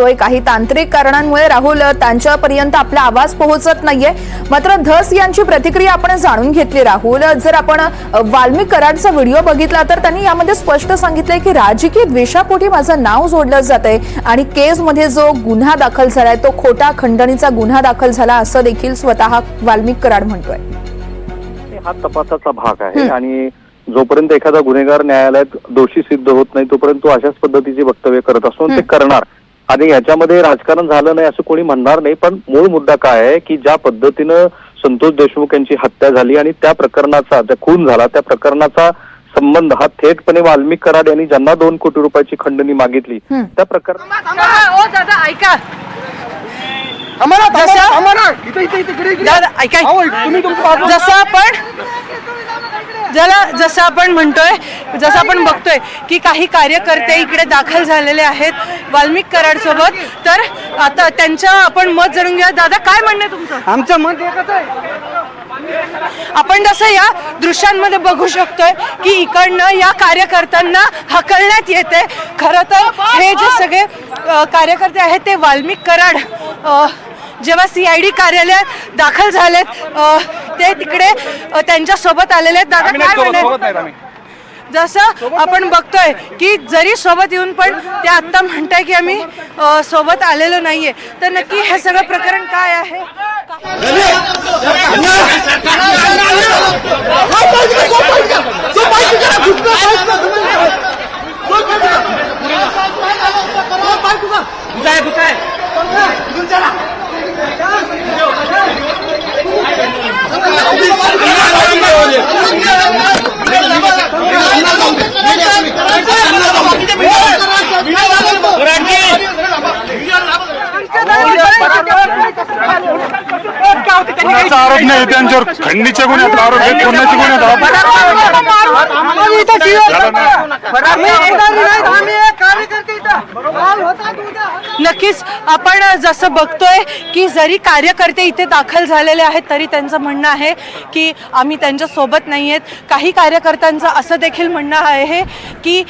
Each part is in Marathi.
होय, काही तांत्रिक कारणांमुळे राहुल त्यांच्यापर्यंत आपला आवाज पोहोचत नाहीये. मात्र धस यांची प्रतिक्रिया आपण जाणून घेतली राहुल. जर आपण वाल्मिक कराडचा व्हिडिओ बघितला तर त्यांनी यामध्ये स्पष्ट सांगितलंय की राजकीय द्वेषापोटी माझं नाव जोडलं जात आहे आणि केसमध्ये जो गुन्हा दाखल झालाय तो खोटा खंडणीचा गुन्हा दाखल झाला असं देखील स्वतः वाल्मिक कराड म्हणतोय. हा तपासाचा भाग आहे आणि जोपर्यंत एखादा गुन्हेगार न्यायालयात दोषी सिद्ध होत नाही तोपर्यंत तो अशाच पद्धतीची वक्तव्य करत असून ते करणार. आणि याच्यामध्ये राजकारण झालं नाही असं कोणी म्हणणार नाही पण मूळ मुद्दा काय आहे की ज्या पद्धतीनं संतोष देशमुख यांची हत्या झाली आणि त्या प्रकरणाचा त्या खून झाला त्या प्रकरणाचा संबंध हा थेटपणे वाल्मिक कराड यांनी ज्यांना दोन कोटी रुपयाची खंडणी मागितली. त्या प्रकरण ओ दादा ऐका. जसं आपण ज्याला जसं आपण म्हणतोय जसं आपण बघतोय की काही कार्यकर्ते इकडे दाखल झालेले आहेत वाल्मिक कराड सोबत तर आता त्यांचं आपण मत जाणून घ्या दादा काय म्हणणं आहे तुमचं? आमचं मत एकच आहे. आपण जसं या दृश्यांमध्ये बघू शकतोय की इकडनं या कार्यकर्त्यांना हकलण्यात येते. खरं तर हे जे सगळे कार्यकर्ते आहेत ते वाल्मिक कराड जेव्हा सी आय डी कार्यालयात दाखल झालेत ते तिकडे अ, त्यांच्यासोबत आलेले आहेत दादा काय जसं आपण बघतोय की जरी सोबत येऊन पण ते आत्ता म्हणताय की आम्ही सोबत आलेलो नाहीये तर नक्की हे सगळं प्रकरण काय आहे कोणाचा आरोप नाही त्यांच्यावर खंडणीच्या गुन्ह्यात आरोप आहे कोणाच्या गुन्ह्यात आरोप नक्कीच आपण जसं बघतोय की जरी कार्यकर्ते इथे दाखल झालेले आहेत तरी त्यांचं म्हणणं आहे की आम्ही त्यांच्यासोबत नाही आहेत काही कार्यकर्त्यांचं असं देखील म्हणणं आहे की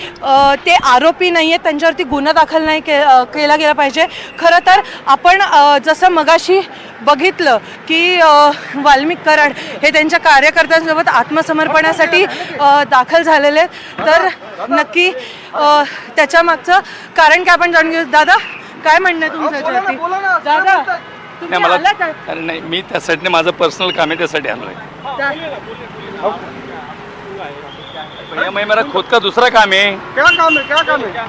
ते आरोपी नाही आहेत त्यांच्यावरती गुन्हा दाखल नाही के केला गेला पाहिजे. खरं तर आपण जसं मगाशी बघितलं की वाल्मिक कराड हे त्यांच्या कार्यकर्त्यांसोबत आत्मसमर्पणासाठी दाखल झालेले आहेत. तर नक्की त्याच्या मागचं कारण की आपण जाणून घेऊ दादा काय म्हणणं आहे तुमचं. याच्यावरती? दादा तुम्ही नाही मला आला का? अरे नाही मी त्यासाठी नाही, माझं पर्सनल काम आहे त्यासाठी आलोय भैया मैं मेरा खुद का दूसरा काम है क्या काम आहे क्या काम आहे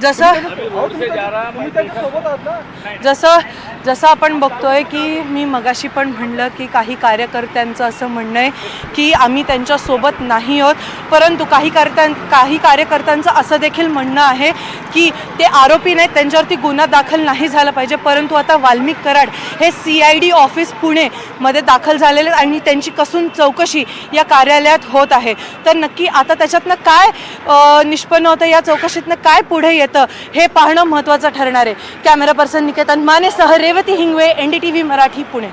जसं तुम्ही त्याच्यासोबत आहात ना जसं जसं आपण बघतोय की मी मगाशी पण म्हणलं की काही कार्यकर्त्यांचं असं म्हणणं आहे की आम्ही त्यांच्यासोबत नाही आहोत परंतु काही कार्यकर्त्यां काही कार्यकर्त्यांचं असं देखील म्हणणं आहे की ते आरोपी नाहीत त्यांच्यावरती गुन्हा दाखल नाही झाला पाहिजे परंतु आता वाल्मिक कराड हे सी आय डी ऑफिस पुणेमध्ये दाखल झालेले आहेत आणि त्यांची कसून चौकशी या कार्यालयात होत आहे. तर नक्की आता त्याच्यातनं काय निष्पन्न होतं या चौकशीतनं काय पुढे येतं हे पाहणं महत्त्वाचं ठरणार आहे. कॅमेरा पर्सन निकेतन माने सह Revati Hingve N D T V Marathi Pune.